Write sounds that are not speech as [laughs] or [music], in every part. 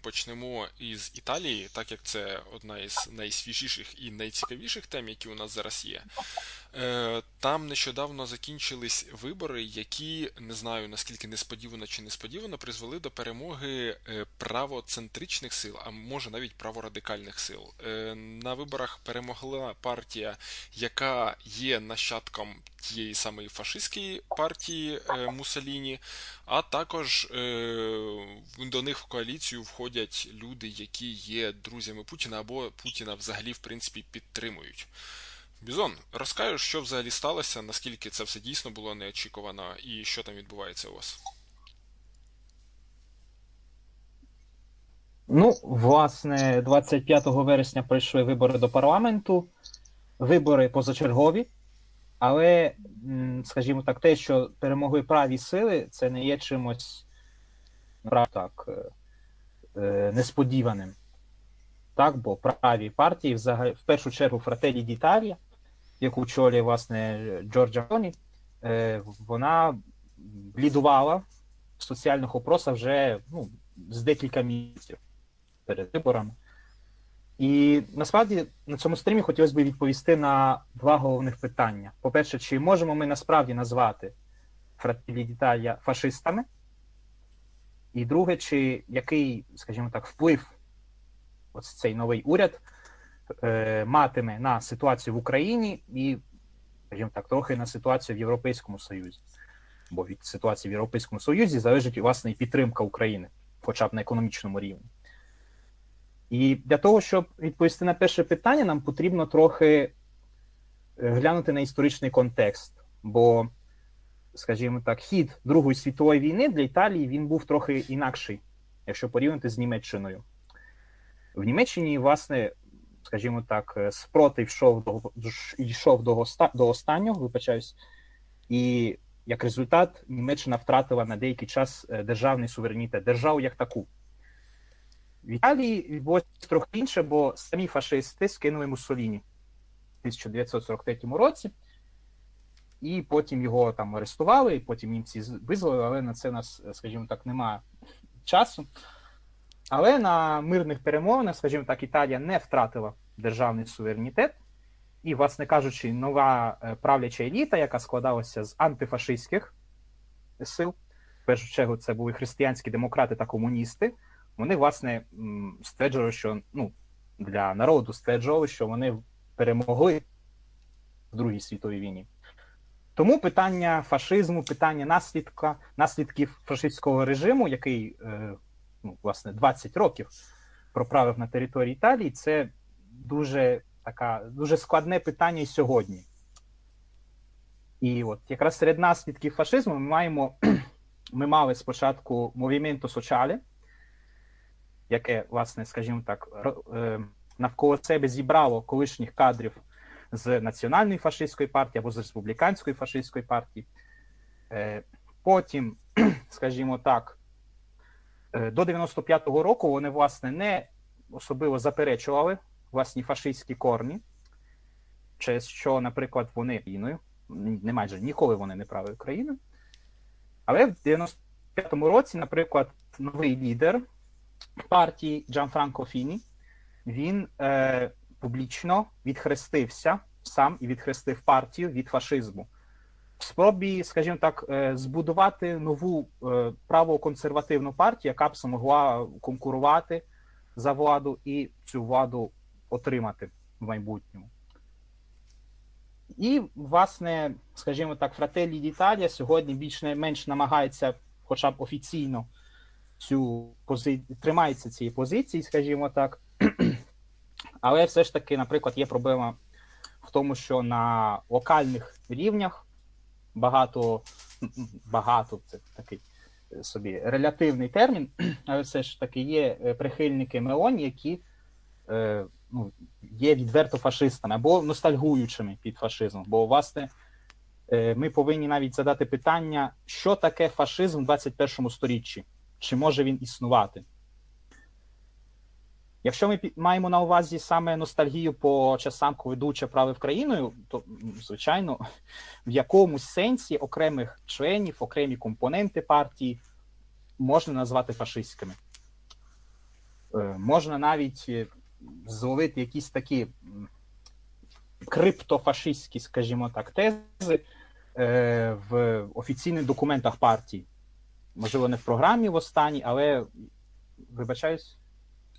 почнемо із Італії, так як це одна із найсвіжіших і найцікавіших тем, які у нас зараз є. Е, там нещодавно закінчились вибори, які не знаю наскільки несподівано чи несподівано призвели до перемоги е, правоцентричних сил, а може навіть праворадикальних сил. Е, на виборах перемогла партія, яка є нащадком тієї самої фашистської партії Мусоліні, а також до них в коаліцію входять люди, які є друзями Путіна або Путіна взагалі в принципі підтримують. Бізон, розкажеш, що взагалі сталося, наскільки це все дійсно було неочікувано, і що там відбувається у вас? Ну, власне, 25 вересня пройшли вибори до парламенту, вибори позачергові, але, скажімо так, те, що перемогли праві сили, це не є чимось ну, так, е, е, несподіваним. Так, бо праві партії, взагалі, в першу чергу, Фрателі d'Italia, яку очолює власне Джорджа Тоні, е, вона лідувала в соціальних опросах вже ну, з декілька місяців перед виборами. І насправді на цьому стрімі хотілося б відповісти на два головних питання. По-перше, чи можемо ми насправді назвати Фрателі d'Italia фашистами? І друге, чи який, скажімо так, вплив ось цей новий уряд е, матиме на ситуацію в Україні і, скажімо так, трохи на ситуацію в Європейському Союзі. Бо від ситуації в Європейському Союзі залежить власне і підтримка України, хоча б на економічному рівні. І для того, щоб відповісти на перше питання, нам потрібно трохи е, глянути на історичний контекст. Бо, скажімо так, хід Другої світової війни для Італії він був трохи інакший, якщо порівняти з Німеччиною. В Німеччині, власне, скажімо так, е, спротив йшов до йшов до, до останнього, вибачаюсь, і як результат Німеччина втратила на деякий час е, державний суверенітет, державу як таку. В Італії відбулося трохи інше, бо самі фашисти скинули Муссоліні в 1943 році, і потім його там арестували, і потім німці визволили, але на це нас, е, скажімо так, немає часу. Але на мирних перемовинах, скажімо так, Італія не втратила державний суверенітет, і, власне кажучи, нова е, правляча еліта, яка складалася з антифашистських сил, в першу чергу, це були християнські демократи та комуністи. Вони, власне, стверджували, що ну, для народу стверджували, що вони перемогли в Другій світовій війні. Тому питання фашизму, питання наслідка, наслідків фашистського режиму, який е, ну, власне 20 років проправив на території Італії, це дуже така, дуже складне питання і сьогодні. І от якраз серед наслідків фашизму ми маємо, [clears throat] ми мали спочатку Movimento Sociale, яке, власне, скажімо так, е, навколо себе зібрало колишніх кадрів з національної фашистської партії або з республіканської фашистської партії. Е, потім, [clears throat] скажімо так, Е, до 95-го року вони, власне, не особливо заперечували власні фашистські корні, через що, наприклад, вони війною, не майже ніколи вони не правили країною. Але в 95-му році, наприклад, новий лідер партії Джан Франко Фіні, він е, публічно відхрестився сам і відхрестив партію від фашизму в спробі, скажімо так, е, збудувати нову е, правоконсервативну партію, яка б змогла конкурувати за владу і цю владу отримати в майбутньому. І, власне, скажімо так, Фрателі d'Italia сьогодні більш-менш намагається, хоча б офіційно, цю пози... тримається цієї позиції, скажімо так. [clears throat] Але все ж таки, наприклад, є проблема в тому, що на локальних рівнях багато, багато це такий собі релятивний термін, [clears throat] але все ж таки є е, прихильники Мелоні, які е, ну, є відверто фашистами або ностальгуючими під фашизмом. Бо, власне, е, ми повинні навіть задати питання, що таке фашизм в 21 сторіччі, чи може він існувати. Якщо ми маємо на увазі саме ностальгію по часам, коли Дуча правив країною, то звичайно в якомусь сенсі окремих членів, окремі компоненти партії можна назвати фашистськими. е, можна навіть зловити якісь такі криптофашистські, скажімо так, тези е, в офіційних документах партії. Можливо, не в програмі в останній, але вибачаюсь.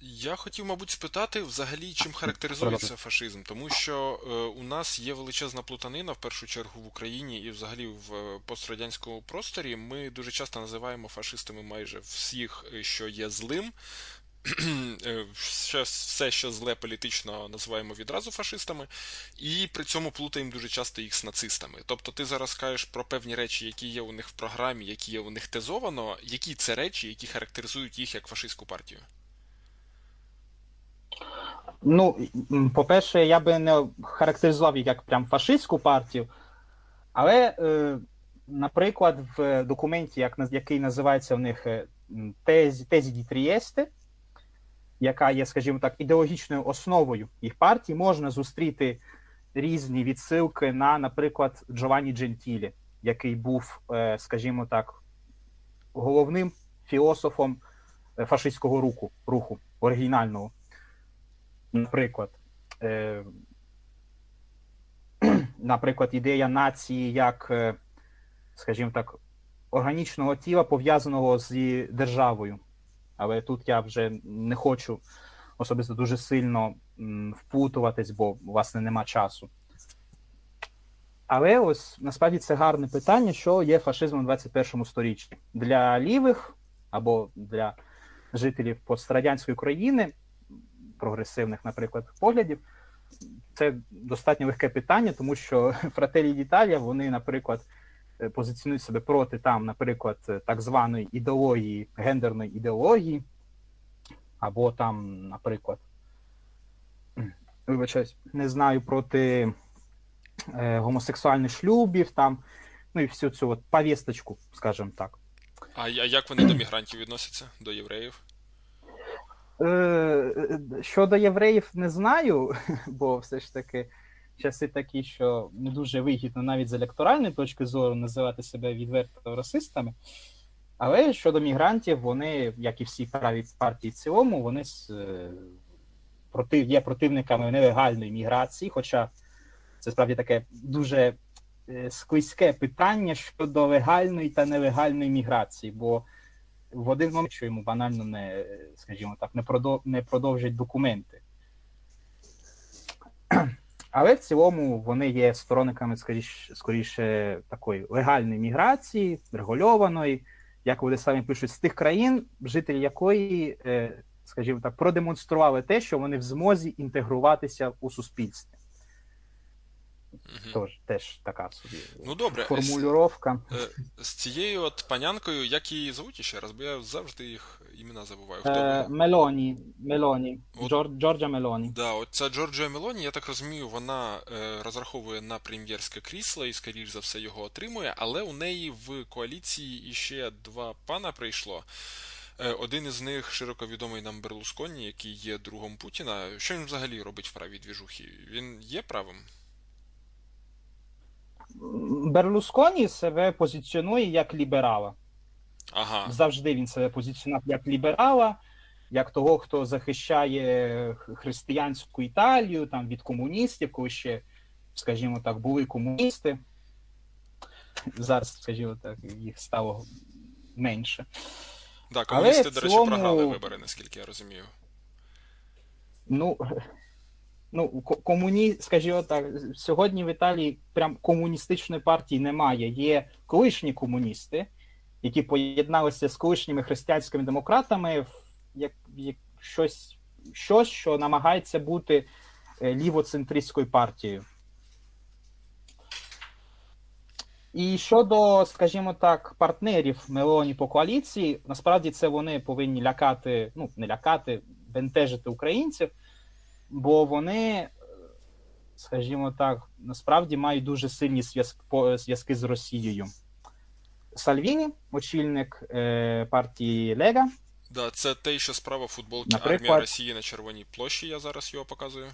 Я хотів, мабуть, спитати взагалі, чим характеризується фашизм, тому що е, у нас є величезна плутанина, в першу чергу в Україні і взагалі в е, пострадянському просторі. Ми дуже часто називаємо фашистами майже всіх, е, що є злим. [clears throat] Е, все, що зле політично, називаємо відразу фашистами, і при цьому плутаємо дуже часто їх з нацистами. Тобто ти зараз кажеш про певні речі, які є у них в програмі, які є у них тезовано, які це речі, які характеризують їх як фашистську партію? Ну, по-перше, я би не характеризував їх як прям фашистську партію, але, е, наприклад, в документі, як, який називається в них е, тезі, тезі ді Трієсте, яка є, скажімо так, ідеологічною основою їх партії, можна зустріти різні відсилки на, наприклад, Джованні Джентілі, який був, е, скажімо так, головним філософом е, фашистського руху, руху оригінального. Наприклад, е, [clears throat] наприклад, ідея нації як, скажімо так, органічного тіла, пов'язаного з державою. Але тут я вже не хочу особисто дуже сильно впутуватись, бо власне нема часу. Але ось насправді це гарне питання, що є фашизмом у 21 сторіччі. Для лівих або для жителів пострадянської країни, прогресивних, наприклад, поглядів, це достатньо легке питання, тому що [laughs] фрателі d'Italia, вони, наприклад, позиціонують себе проти там, наприклад, е, так званої ідеології, гендерної ідеології, або там, наприклад, вибачаюсь, не знаю, проти е, гомосексуальних шлюбів, там, ну і всю цю от повісточку, скажімо так. А, а як вони до мігрантів відносяться? До євреїв? Е, Щодо євреїв, не знаю, [laughs] бо все ж таки часи такі, що не дуже вигідно навіть з електоральної точки зору називати себе відверто расистами. Але щодо мігрантів, вони, як і всі праві партії в цілому, вони е, проти, є противниками нелегальної міграції, хоча це справді таке дуже е, склизьке питання щодо легальної та нелегальної міграції, бо в один момент, що йому банально не, скажімо так, не продовжать документи. Але в цілому вони є сторонниками, скоріше, скоріше такої легальної міграції, регульованої, як вони самі пишуть, з тих країн, жителі якої, е, скажімо так, продемонстрували те, що вони в змозі інтегруватися у суспільстві. Мгм. Тож теж така собі Ну добре, формулювання. Е, З цією от панянкою, як її звуть ще раз, бо я завжди їх імена забуваю. Хто Е. Мелоні, Мелоні, От- Джор, Джорджа Мелоні. Да, от ця Джорджія Мелоні, я так розумію, вона е, розраховує на прем'єрське крісло і, скоріш за все, його отримує, але у неї в коаліції іще два пана прийшло. Е, Один із них широко відомий нам Берлусконі, який є другом Путіна. Що він взагалі робить в правій двіжухі? Він є правим? Берлусконі себе позиціонує як ліберала. Ага. Завжди він себе позиціонував як ліберала, як того, хто захищає християнську Італію там від комуністів, коли ще, скажімо так, були комуністи. Зараз, скажімо так, їх стало менше. Да, комуністи, в до речі, цілому- програли вибори, наскільки я розумію. Ну, ну ко- комуні, скажімо так, сьогодні в Італії прям комуністичної партії немає. Є колишні комуністи, які поєдналися з колишніми християнськими демократами як, як щось, щось, що намагається бути е, лівоцентристською партією. І щодо, скажімо так, партнерів Мелоні по коаліції, насправді це вони повинні лякати, ну не лякати, бентежити українців, бо вони, е, скажімо так, насправді мають дуже сильні зв'язки, з Росією. Сальвіні, очільник е, партії Лега, Да, це той, що справа футболки Наприклад- Армія Росії на Червоній площі, я зараз його показую.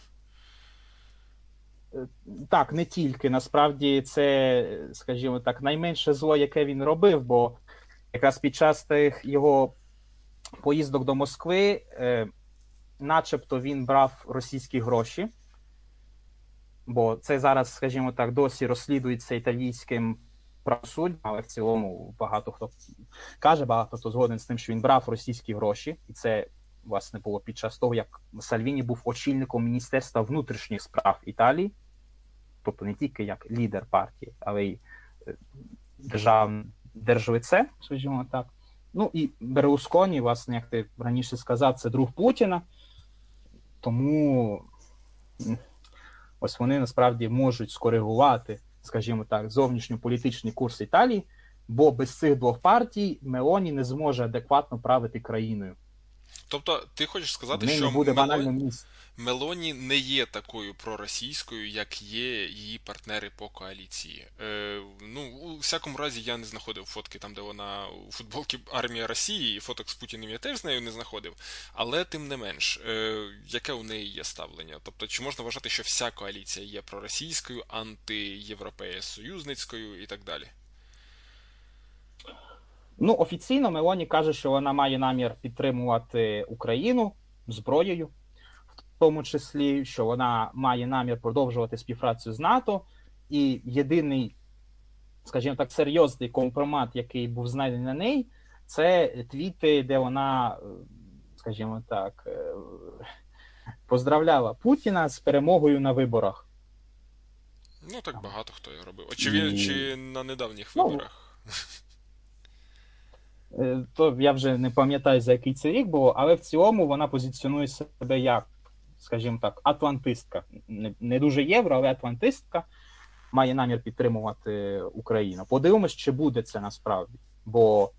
так, не тільки. Насправді це, скажімо так, найменше зло, яке він робив, бо якраз під час тих його поїздок до Москви е, начебто він брав російські гроші, бо це зараз, скажімо так, досі розслідується італійським правосуддям, але в цілому багато хто каже, багато хто згоден з тим, що він брав російські гроші, і це власне було під час того, як Сальвіні був очільником Міністерства внутрішніх справ Італії, тобто не тільки як лідер партії, але й е, держав, держлице, скажімо так. Ну і Берлусконі, власне, як ти раніше сказав, це друг Путіна. Тому ось вони насправді можуть скоригувати, скажімо так, зовнішньополітичний курс Італії, бо без цих двох партій Мелоні не зможе адекватно правити країною. Тобто, ти хочеш сказати, В що буде Мело- банально місць. Мелоні не є такою проросійською, як є її партнери по коаліції. Е, ну, у всякому разі, я не знаходив фотки там, де вона у футболці армія Росії, і фоток з Путіним я теж з нею не знаходив. Але тим не менш, е, яке у неї є ставлення? Тобто, чи можна вважати, що вся коаліція є проросійською, антиєвропейсько-союзницькою і так далі? Ну, офіційно Мелоні каже, що вона має намір підтримувати Україну зброєю, в тому числі, що вона має намір продовжувати співпрацю з НАТО. І єдиний, скажімо так, серйозний компромат, який був знайдений на неї, це твіти, де вона, е, скажімо так, е, поздравляла Путіна з перемогою на виборах. Ну, так багато хто його робив. Очевидно, І- чи на недавніх Ну, виборах. Е, То я вже не пам'ятаю, за який це рік було, але в цілому вона позиціонує себе як, скажімо так, атлантистка. Не, не дуже євро, але атлантистка має намір підтримувати Україну. Подивимось, чи буде це насправді. Бо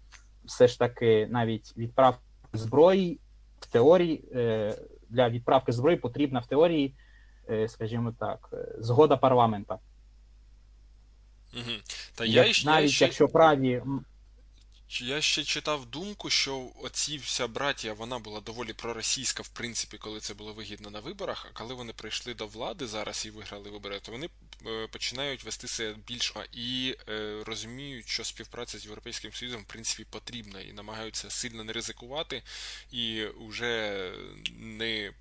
все ж таки навіть відправка зброї в теорії е, для відправки зброї потрібна в теорії, е, скажімо так, е, згода парламента. Угу. Та я, Як- ще- навіть ще... якщо праві Я ще читав думку, що оці вся братія вона була доволі проросійська, в принципі, коли це було вигідно на виборах. А коли вони прийшли до влади зараз і виграли вибори, то вони е, починають вести себе більш і е, розуміють, що співпраця з Європейським Союзом в принципі потрібна, і намагаються сильно не ризикувати і вже не.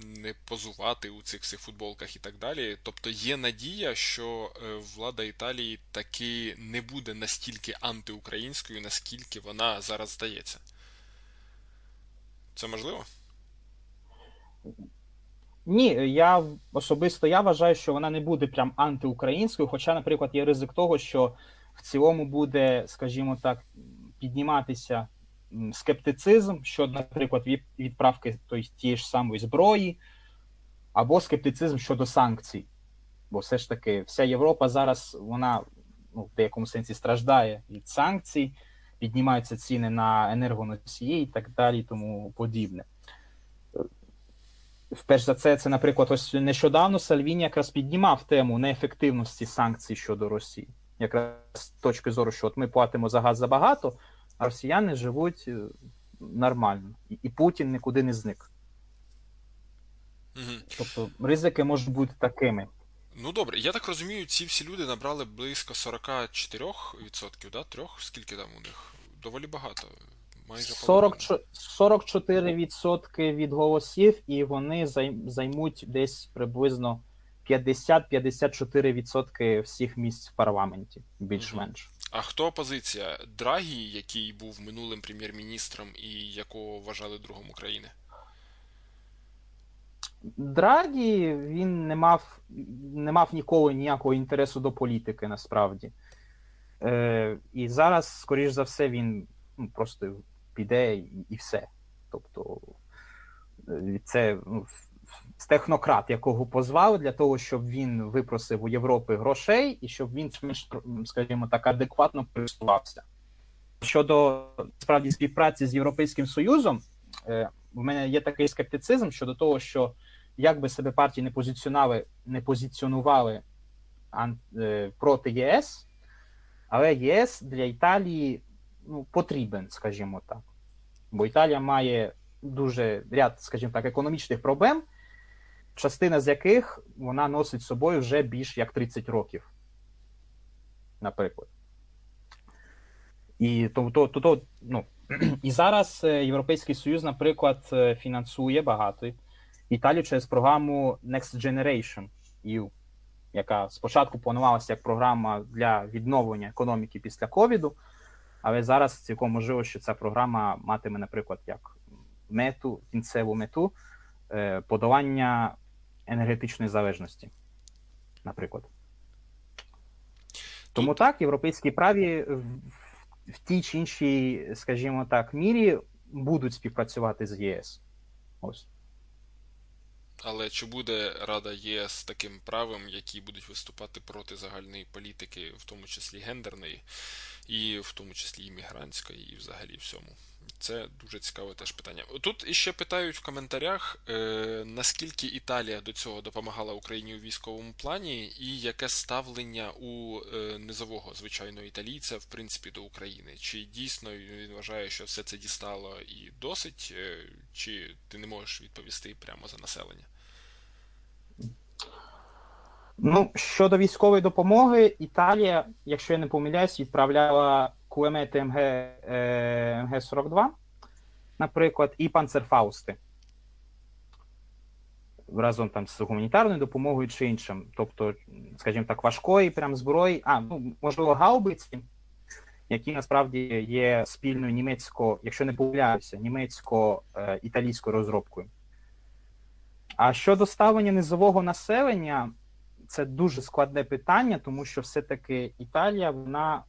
Не позувати у цих всіх футболках і так далі. Тобто є надія, що е, влада Італії таки не буде настільки антиукраїнською, наскільки вона зараз здається. Це можливо? Ні, я особисто я вважаю, що вона не буде прям антиукраїнською. Хоча, наприклад, є ризик того, що в цілому буде, скажімо так, підніматися скептицизм щодо, наприклад, відправки тої- тієї ж самої зброї, або скептицизм щодо санкцій. Бо все ж таки вся Європа зараз вона ну, в деякому сенсі страждає від санкцій, піднімаються ціни на енергоносії і так далі, тому подібне. Вперше за це, це, наприклад, ось нещодавно Сальвіні якраз піднімав тему неефективності санкцій щодо Росії. Якраз з точки зору, що от ми платимо за газ забагато, а росіяни живуть е, нормально, і, Путін нікуди не зник. Угу. Тобто ризики можуть бути такими. Ну добре, я так розумію, ці всі люди набрали близько 44%, да? Трьох? Скільки там у них? Доволі багато. Майже 40, половина. 44% від голосів, і вони займуть десь приблизно 50-54% всіх місць в парламенті, більш-менш. А хто опозиція? Драгі, який був минулим прем'єр-міністром і якого вважали другом України? Драгі він не мав, не мав ніколи ніякого інтересу до політики, насправді. Е, і зараз, скоріш за все, він ну, просто піде і, і все. Тобто, е, це ну, технократ, якого позвали для того, щоб він випросив у Європи грошей і щоб він, скажімо так, адекватно пересувався. Щодо справді співпраці з Європейським Союзом, е, в мене є такий скептицизм щодо того, що як би себе партії не позиціонували, не позиціонували е, проти ЄС, але ЄС для Італії ну, потрібен, скажімо так. Бо Італія має дуже ряд, скажімо так, економічних проблем, частина з яких вона носить собою вже більш як 30 років, наприклад. І то, то, то, то ну, І зараз е, Європейський Союз, наприклад, е, фінансує багато Італію через програму Next Generation EU, яка спочатку планувалася як програма для відновлення економіки після ковіду, але зараз цілком можливо, що ця програма матиме, наприклад, як мету, кінцеву мету е, подолання енергетичної залежності, наприклад. Тому так, європейські праві в, в тій чи іншій, скажімо так, мірі будуть співпрацювати з ЄС. Ось. Але чи буде Рада ЄС таким правим, які будуть виступати проти загальної політики, в тому числі гендерної, і в тому числі іммігрантської, і взагалі всьому? Це дуже цікаве теж питання. Тут іще питають в коментарях, е, наскільки Італія до цього допомагала Україні у військовому плані, і яке ставлення у е, низового звичайного італійця, в принципі, до України. Чи дійсно він вважає, що все це дістало і досить, е, чи ти не можеш відповісти прямо за населення? Ну, щодо військової допомоги, Італія, якщо я не помиляюсь, відправляла кулемети МГ, е, МГ-42, наприклад, і панцерфаусти. Разом там з гуманітарною допомогою чи іншим. Тобто, скажімо так, важкої прям зброї, а, ну, можливо, гаубиці, які насправді є спільною німецько, якщо не помиляюся, німецько-італійською розробкою. А щодо ставлення низового населення, це дуже складне питання, тому що все-таки Італія вона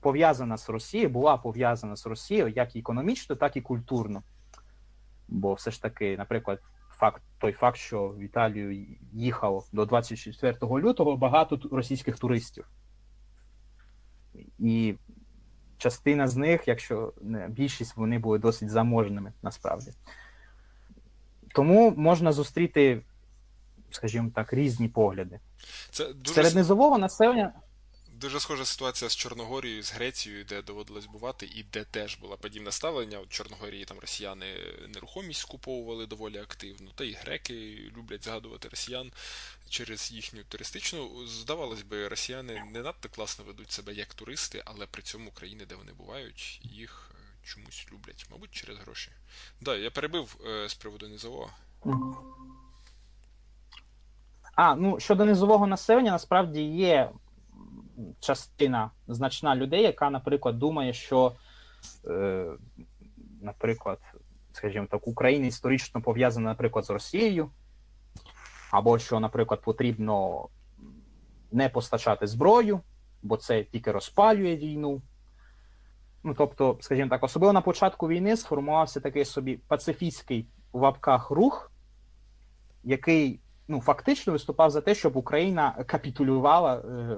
пов'язана з Росією, була пов'язана з Росією як економічно, так і культурно. Бо все ж таки, наприклад, факт, той факт, що в Італію їхало до 24 лютого багато російських туристів. І частина з них, якщо не більшість, вони були досить заможними насправді. Тому можна зустріти, скажімо так, різні погляди. Це дуже Серед низового населення Дуже схожа ситуація з Чорногорією, з Грецією, де доводилось бувати, і де теж була подібне ставлення. От Чорногорії там росіяни нерухомість скуповували доволі активно, та й греки люблять згадувати росіян через їхню туристичну. Здавалось би, росіяни не надто класно ведуть себе як туристи, але при цьому країни, де вони бувають, їх е, чомусь люблять, мабуть, через гроші. Да, я перебив е, з приводу низового. А, ну щодо низового населення, насправді є частина значна людей, яка, наприклад, думає, що, е, наприклад, скажімо так, Україна історично пов'язана, наприклад, з Росією, або що, наприклад, потрібно не постачати зброю, бо це тільки розпалює війну. Ну, тобто, скажімо так, особливо на початку війни сформувався такий собі пацифістський в лапках рух, який ну, фактично виступав за те, щоб Україна капітулювала е,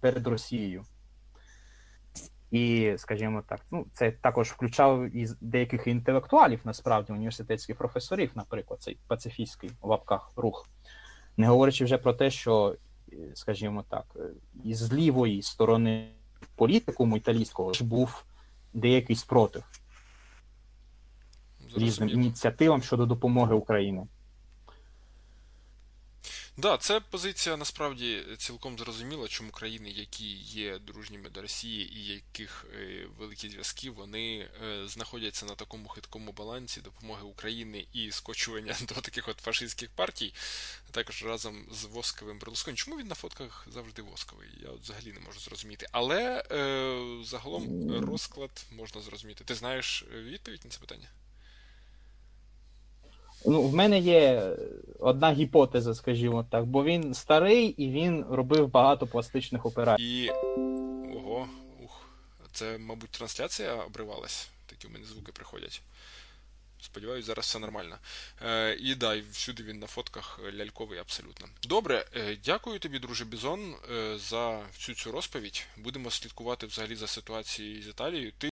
перед Росією. І, скажімо так, ну, це також включало і деяких інтелектуалів, насправді, університетських професорів, наприклад, цей пацифістський в лапках рух. Не говорячи вже про те, що, е, скажімо так, е, із лівої сторони політикуму італійського ж був деякий спротив різним ініціативам щодо допомоги Україні. Да, це позиція насправді цілком зрозуміла, чому країни, які є дружніми до Росії і яких е, великі зв'язки, вони е, знаходяться на такому хиткому балансі допомоги України і скочування [laughs] до таких от фашистських партій, також разом з восковим Берлусконі. Чому він на фотках завжди восковий? Я от взагалі не можу зрозуміти. Але е, загалом розклад можна зрозуміти. Ти знаєш відповідь на це питання? Ну, в мене є одна гіпотеза, скажімо так, бо він старий і він робив багато пластичних операцій. І. Ого, ух. Це, мабуть, трансляція обривалась. Такі у мене звуки приходять. Сподіваюсь, зараз все нормально. Е, і да, і всюди він на фотках ляльковий абсолютно. Добре, е, дякую тобі, друже Бізон, е, за всю цю розповідь. Будемо слідкувати взагалі за ситуацією з Італією. Ти